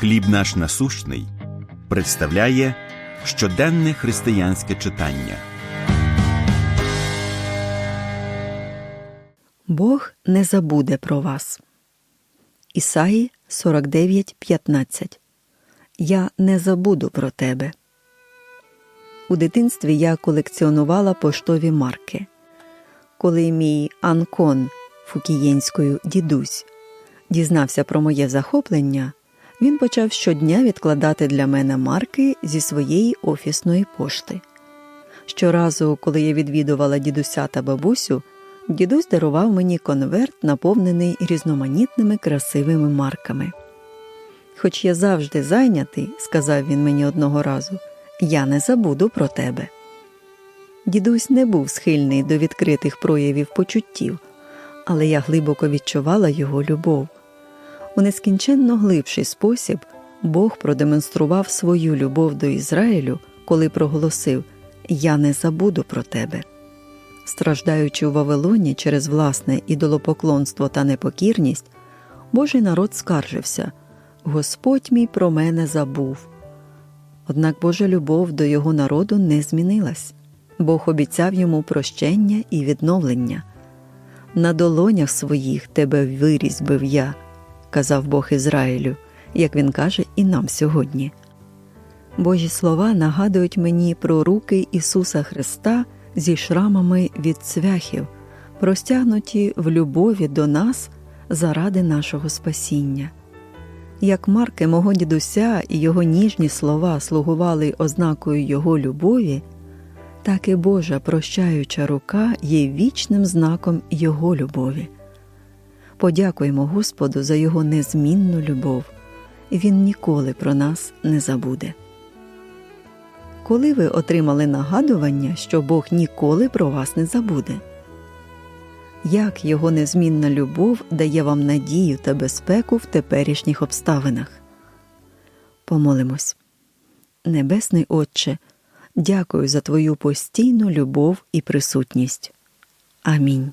Хліб наш насущний представляє щоденне християнське читання. Бог не забуде про вас. Ісаї 49.15 Я не забуду про тебе. У дитинстві я колекціонувала поштові марки. Коли мій Анкон фукієнською дідусь дізнався про моє захоплення, він почав щодня відкладати для мене марки зі своєї офісної пошти. Щоразу, коли я відвідувала дідуся та бабусю, дідусь дарував мені конверт, наповнений різноманітними красивими марками. Хоч я завжди зайнятий, сказав він мені одного разу, я не забуду про тебе. Дідусь не був схильний до відкритих проявів почуттів, але я глибоко відчувала його любов. У нескінченно глибший спосіб Бог продемонстрував свою любов до Ізраїлю, коли проголосив Я не забуду про тебе. Страждаючи у Вавилоні через власне ідолопоклонство та непокірність, Божий народ скаржився Господь мій про мене забув. Однак Божа любов до його народу не змінилась. Бог обіцяв йому прощення і відновлення. На долонях своїх тебе вирізьбив я, казав Бог Ізраїлю, як він каже і нам сьогодні. Божі слова нагадують мені про руки Ісуса Христа зі шрамами від цвяхів, простягнуті в любові до нас заради нашого спасіння. Як марки мого дідуся і його ніжні слова слугували ознакою його любові, так і Божа прощаюча рука є вічним знаком Його любові. Подякуємо Господу за Його незмінну любов, Він ніколи про нас не забуде. Коли ви отримали нагадування, що Бог ніколи про вас не забуде? Як Його незмінна любов дає вам надію та безпеку в теперішніх обставинах? Помолимось. Небесний Отче, дякую за Твою постійну любов і присутність. Амінь.